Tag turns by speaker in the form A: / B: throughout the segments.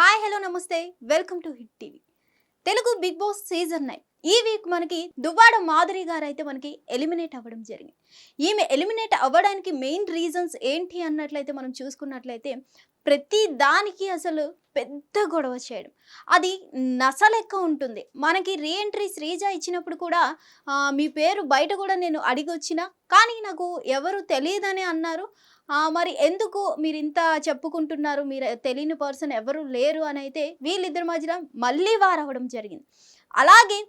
A: Hi hello namaste. Welcome to Hit TV. Telugu Bigg Boss season nine. ఈ week మనకి దువ్వాడ మాధురి గారు అయితే మనకి ఎలిమినేట్ అవ్వడం జరిగింది. ఈమె ఎలిమినేట్ అవ్వడానికి మెయిన్ రీజన్స్ ఏంటి అన్నట్లయితే మనం చూసుకున్నట్లయితే ప్రతి దానికి అసలు పెద్ద గొడవ చేయడం. అది నస లెక్క ఉంటుంది. మనకి రీఎంట్రీ శ్రీజ ఇచ్చినప్పుడు కూడా మీ పేరు బయట కూడా నేను అడిగి వచ్చిన కానీ నాకు ఎవరు తెలియదని అన్నారు. మరి ఎందుకు మీరు ఇంత చెప్పుకుంటున్నారు? మీరు తెలియని పర్సన్ ఎవరు లేరు అని అయితే వీళ్ళిద్దరి మధ్యలో మళ్ళీ వారవడం జరిగింది. అలాగే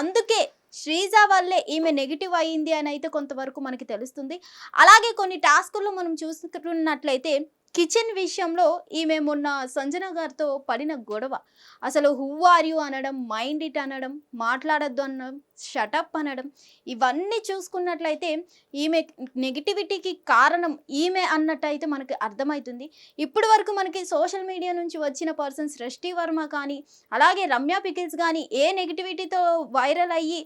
A: అందుకే శ్రీజ వల్లే ఈమె నెగిటివ్ అయ్యింది అని అయితే కొంతవరకు మనకి తెలుస్తుంది. అలాగే కొన్ని టాస్కుల్లో మనం చూసుకున్నట్లయితే కిచెన్ విషయంలో ఈమె మొన్న సంజన గారితో పడిన గొడవ. అసలు హూ ఆర్ యూ అనడం మైండ్ ఇట్ అనడం మాట్లాడద్దు అనడం షటప్ అనడం ఇవన్నీ చూసుకున్నట్లయితే ఈమె నెగిటివిటీకి కారణం ఈమె అన్నట్టు అయితే మనకి అర్థమవుతుంది ఇప్పటి వరకు మనకి సోషల్ మీడియా నుంచి వచ్చిన పర్సన్స్ సృష్టి వర్మ కానీ అలాగే రమ్య పికిల్స్ కానీ ఏ నెగిటివిటీతో వైరల్ అయ్యి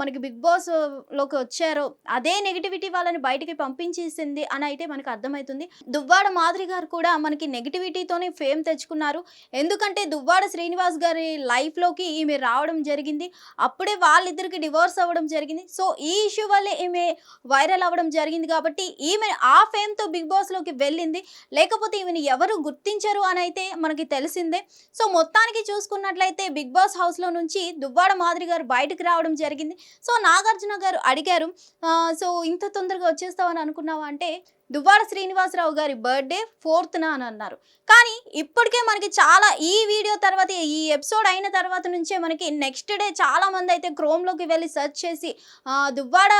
A: మనకి బిగ్ బాస్లోకి వచ్చారో అదే నెగిటివిటీ వాళ్ళని బయటికి పంపించేసింది అని అయితే మనకు అర్థమవుతుంది దువ్వాడ మాదిరి గారు కూడా మనకి నెగిటివిటీతోనే ఫేమ్ తెచ్చుకున్నారు. ఎందుకంటే దువ్వాడ శ్రీనివాస్ గారి లైఫ్లోకి ఈమె రావడం జరిగింది. అప్పుడే వాళ్ళిద్దరికి డివోర్స్ అవ్వడం జరిగింది. సో ఈ ఇష్యూ వల్లే ఈమె వైరల్ అవ్వడం జరిగింది కాబట్టి ఈమె ఆ ఫేమ్తో బిగ్ బాస్లోకి వెళ్ళింది. లేకపోతే ఈమెను ఎవరు గుర్తించరు అని అయితే మనకి తెలిసిందే. సో మొత్తానికి చూసుకున్నట్లయితే బిగ్ బాస్ హౌస్లో నుంచి దువ్వాడ మాదిరి గారు బయటకు రావడం జరిగింది. సో నాగార్జున గారు అడిగారు సో ఇంత తొందరగా వచ్చేస్తావని అనుకున్నావా? అంటే దువ్వాడ శ్రీనివాసరావు గారి బర్త్డే ఫోర్త్న అని అన్నారు. కానీ ఇప్పటికే మనకి చాలా ఈ వీడియో తర్వాత ఈ ఎపిసోడ్ అయిన తర్వాత నుంచే మనకి నెక్స్ట్ డే చాలా మంది అయితే క్రోమ్లోకి వెళ్ళి సెర్చ్ చేసి దువ్వాడ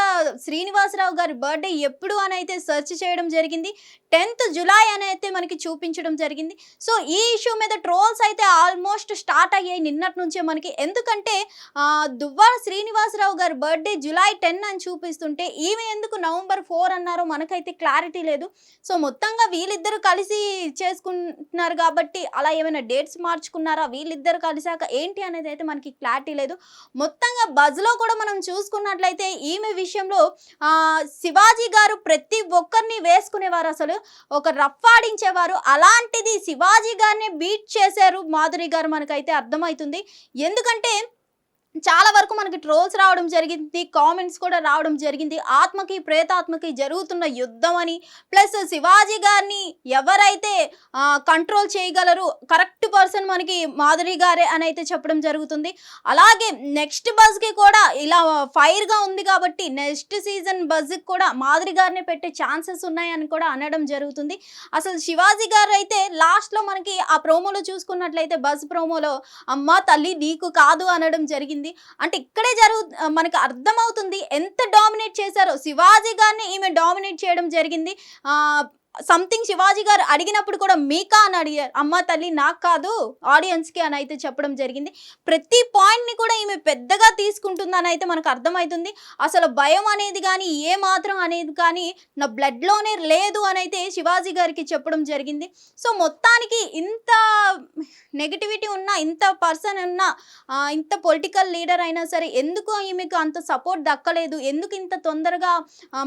A: శ్రీనివాసరావు గారి బర్త్డే ఎప్పుడు అని అయితే సెర్చ్ చేయడం జరిగింది. టెన్త్ జులై అని అయితే మనకి చూపించడం జరిగింది. సో ఈ ఇష్యూ మీద ట్రోల్స్ అయితే ఆల్మోస్ట్ స్టార్ట్ అయ్యాయి నిన్నటి నుంచే మనకి. ఎందుకంటే దువ్వాడ శ్రీనివాసరావు గారి బర్త్డే జులై టెన్ అని చూపిస్తుంటే ఈమె ఎందుకు నవంబర్ ఫోర్ అన్నారో మనకైతే క్లారిటీ లేదు. సో మొత్తంగా వీళ్ళిద్దరు కలిసి చేసుకుంటున్నారు కాబట్టి అలా ఏమైనా డేట్స్ మార్చుకున్నారా? వీళ్ళిద్దరు కలిసాక ఏంటి అనేది అయితే మనకి క్లారిటీ లేదు. మొత్తంగా బజ్లో కూడా మనం చూసుకున్నట్లయితే ఈమె విషయంలో శివాజీ గారు ప్రతి ఒక్కరిని వేసుకునేవారు అసలు. ఒక రఫ్ ఆడించేవారు. అలాంటిది శివాజీ గారిని బీట్ చేశారు మాధురి గారు మనకైతే అర్థమవుతుంది. ఎందుకంటే చాలా వరకు మనకి ట్రోల్స్ రావడం జరిగింది కామెంట్స్ కూడా రావడం జరిగింది. ఆత్మకి ప్రేతాత్మకి జరుగుతున్న యుద్ధం అని. ప్లస్ శివాజీ గారిని ఎవరైతే కంట్రోల్ చేయగలరు కరెక్ట్ పర్సన్ మనకి మాధురి గారే అని అయితే చెప్పడం జరుగుతుంది. అలాగే నెక్స్ట్ బజ్కి కూడా ఇలా ఫైర్గా ఉంది కాబట్టి నెక్స్ట్ సీజన్ బజ్కి కూడా మాధురి గారిని పెట్టే ఛాన్సెస్ ఉన్నాయని కూడా అనడం జరుగుతుంది. అసలు శివాజీ గారు అయితే లాస్ట్లో మనకి ఆ ప్రోమోలో చూసుకున్నట్లయితే బజ్ ప్రోమోలో అమ్మ తల్లి నీకు కాదు అనడం జరిగింది. అంటే ఇక్కడే జరుగు మనకు అర్థమవుతుంది ఎంత డామినేట్ చేశారో. శివాజీ గారిని ఈమె డామినేట్ చేయడం జరిగింది. సంథింగ్ శివాజీ గారు అడిగినప్పుడు కూడా మీకా అని అడిగారు. అమ్మ తల్లి నాకు కాదు ఆడియన్స్కి అని అయితే చెప్పడం జరిగింది. ప్రతి పాయింట్ని కూడా ఈమె పెద్దగా తీసుకుంటుందని అయితే మనకు అర్థమవుతుంది. అసలు భయం అనేది కానీ ఏ మాత్రం అనేది కానీ నా బ్లడ్లోనే లేదు అని అయితే శివాజీ గారికి చెప్పడం జరిగింది. సో మొత్తానికి ఇంత నెగిటివిటీ ఉన్న ఇంత పర్సన్ ఉన్న ఇంత పొలిటికల్ లీడర్ అయినా సరే ఎందుకు ఈమెకు అంత సపోర్ట్ దక్కలేదు? ఎందుకు ఇంత తొందరగా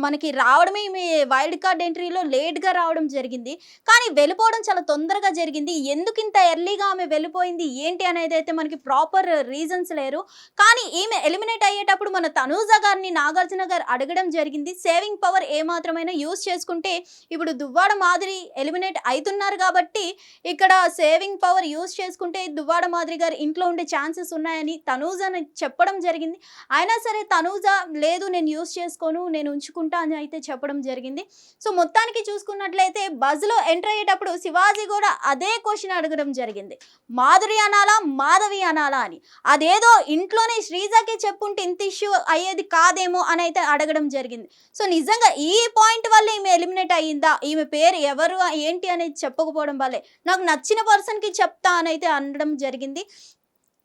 A: మనకి రావడమే ఈమె వైల్డ్ కార్డ్ ఎంట్రీలో లేట్గా రావడం జరిగింది? కానీ వెళ్ళిపోవడం చాలా తొందరగా జరిగింది. ఎందుకు ఇంత ఎర్లీగా ఆమె వెళ్ళిపోయింది? ఏంటి అనేది అయితే మనకి ప్రాపర్ రీజన్స్ లేరు. కానీ ఈమె ఎలిమినేట్ అయ్యేటప్పుడు మన తనూజ గారిని నాగార్జున గారు అడగడం జరిగింది. సేవింగ్ పవర్ ఏ మాత్రమైనా యూస్ చేసుకుంటే ఇప్పుడు దువ్వాడ మాదిరి ఎలిమినేట్ అవుతున్నారు కాబట్టి ఇక్కడ సేవింగ్ పవర్ చేసుకుంటే దువ్వాడ మాదిరి గారు ఇంట్లో ఉండే ఛాన్సెస్ ఉన్నాయని తనూజ అని చెప్పడం జరిగింది. అయినా సరే తనూజ లేదు నేను యూస్ చేసుకోను నేను ఉంచుకుంటా అని అయితే చెప్పడం జరిగింది. సో మొత్తానికి చూసుకున్నట్లయితే బజ్లో ఎంటర్ అయ్యేటప్పుడు శివాజీ కూడా అదే క్వశ్చన్ అడగడం జరిగింది. మాధురి అనాలా మాధవి అనాలా అని. అదేదో ఇంట్లోనే శ్రీజాకి చెప్పుంటే ఇంత ఇష్యూ అయ్యేది కాదేమో అని అయితే అడగడం జరిగింది. సో నిజంగా ఈ పాయింట్ వల్ల ఈమె ఎలిమినేట్ అయ్యిందా? ఈమె పేరు ఎవరు ఏంటి అనేది చెప్పకపోవడం వల్లే. నాకు నచ్చిన పర్సన్కి చెప్తా అయితే అనడం జరిగింది.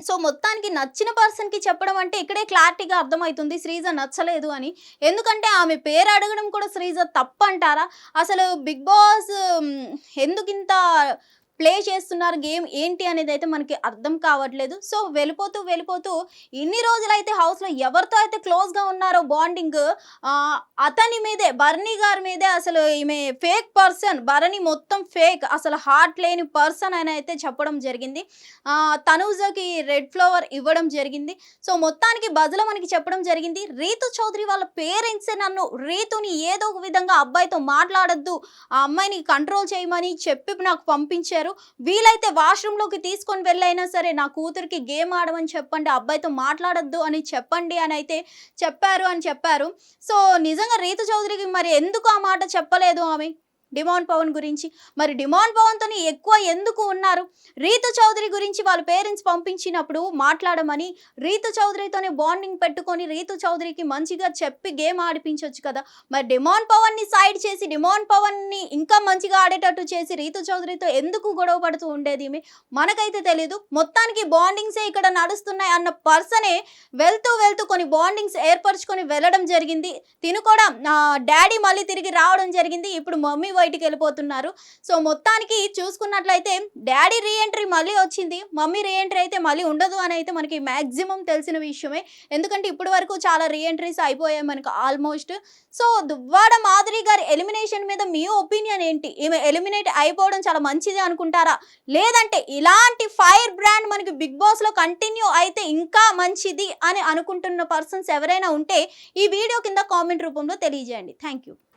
A: సో మొత్తానికి నచ్చిన పర్సన్కి చెప్పడం అంటే ఇక్కడే క్లారిటీగా అర్థమవుతుంది. శ్రీజ నచ్చలేదు అని. ఎందుకంటే ఆమె పేరు అడగడం కూడా శ్రీజ తప్పు అంటారా అసలు బిగ్ బాస్ ఎందుకింత ఎందుకు ఇంత ప్లే చేస్తున్నారు గేమ్ ఏంటి అనేది అయితే మనకి అర్థం కావట్లేదు. సో వెళ్ళిపోతూ వెళ్ళిపోతూ ఇన్ని రోజులు అయితే హౌస్లో ఎవరితో అయితే క్లోజ్గా ఉన్నారో బాండింగ్ అతని మీదే భరణి గారి మీదే అసలు ఈమె ఫేక్ పర్సన్ భరణి మొత్తం ఫేక్ అసలు హార్ట్ లేని పర్సన్ అని అయితే చెప్పడం జరిగింది. తనూజకి రెడ్ ఫ్లవర్ ఇవ్వడం జరిగింది. సో మొత్తానికి బదులు మనకి చెప్పడం జరిగింది రీతు చౌదరి వాళ్ళ పేరెంట్సే నన్ను రీతుని ఏదో ఒక విధంగా అబ్బాయితో మాట్లాడద్దు ఆ అమ్మాయిని కంట్రోల్ చేయమని చెప్పి నాకు పంపించారు. వీలైతే వాష్రూమ్లోకి తీసుకొని వెళ్ళైనా సరే నా కూతురికి గేమ్ ఆడమని చెప్పండి అబ్బాయితో మాట్లాడొద్దు అని చెప్పండి అని అయితే చెప్పారు అని చెప్పారు. సో నిజంగా రీతు చౌదరికి మరి ఎందుకు ఆ మాట చెప్పలేదు ఆమె? డిమాండ్ పవన్ గురించి. మరి డిమాండ్ పవన్తో ఎక్కువ ఎందుకు ఉన్నారు? రీతు చౌదరి గురించి వాళ్ళ పేరెంట్స్ పంపించినప్పుడు మాట్లాడమని రీతు చౌదరితోనే బాండింగ్ పెట్టుకొని రీతు చౌదరికి మంచిగా చెప్పి గేమ్ ఆడిపించవచ్చు కదా. మరి డిమాండ్ పవన్ని సైడ్ చేసి డిమాండ్ పవన్ని ఇంకా మంచిగా ఆడేటట్టు చేసి రీతు చౌదరితో ఎందుకు గొడవ పడుతూ ఉండేది మనకైతే తెలియదు మొత్తానికి బాండింగ్సే ఇక్కడ నడుస్తున్నాయి అన్న పర్సనే వెళ్తూ వెళ్తూ కొన్ని బాండింగ్స్ ఏర్పరచుకొని వెళ్ళడం జరిగింది. తిను కూడా డాడీ మళ్ళీ తిరిగి రావడం జరిగింది. ఇప్పుడు మమ్మీ బయటికి వెళ్ళిపోతున్నారు సో మొత్తానికి చూసుకున్నట్లయితే డాడీ రీఎంట్రీ మళ్ళీ వచ్చింది. మమ్మీ రీఎంట్రీ అయితే మళ్ళీ ఉండదు అని అయితే మనకి మ్యాక్సిమం తెలిసిన విషయమే. ఎందుకంటే ఇప్పటి వరకు చాలా రీఎంట్రీస్ అయిపోయాయి మనకు ఆల్మోస్ట్. సో దువ్వాడ మాధురి గారి ఎలిమినేషన్ మీద మీ ఒపీనియన్ ఏంటి? ఈమె ఎలిమినేట్ అయిపోవడం చాలా మంచిది అనుకుంటారా? లేదంటే ఇలాంటి ఫైర్ బ్రాండ్ మనకి బిగ్ బాస్లో కంటిన్యూ అయితే ఇంకా మంచిది అని అనుకుంటున్న పర్సన్స్ ఎవరైనా ఉంటే ఈ వీడియో కింద కామెంట్ రూపంలో తెలియజేయండి. Thank you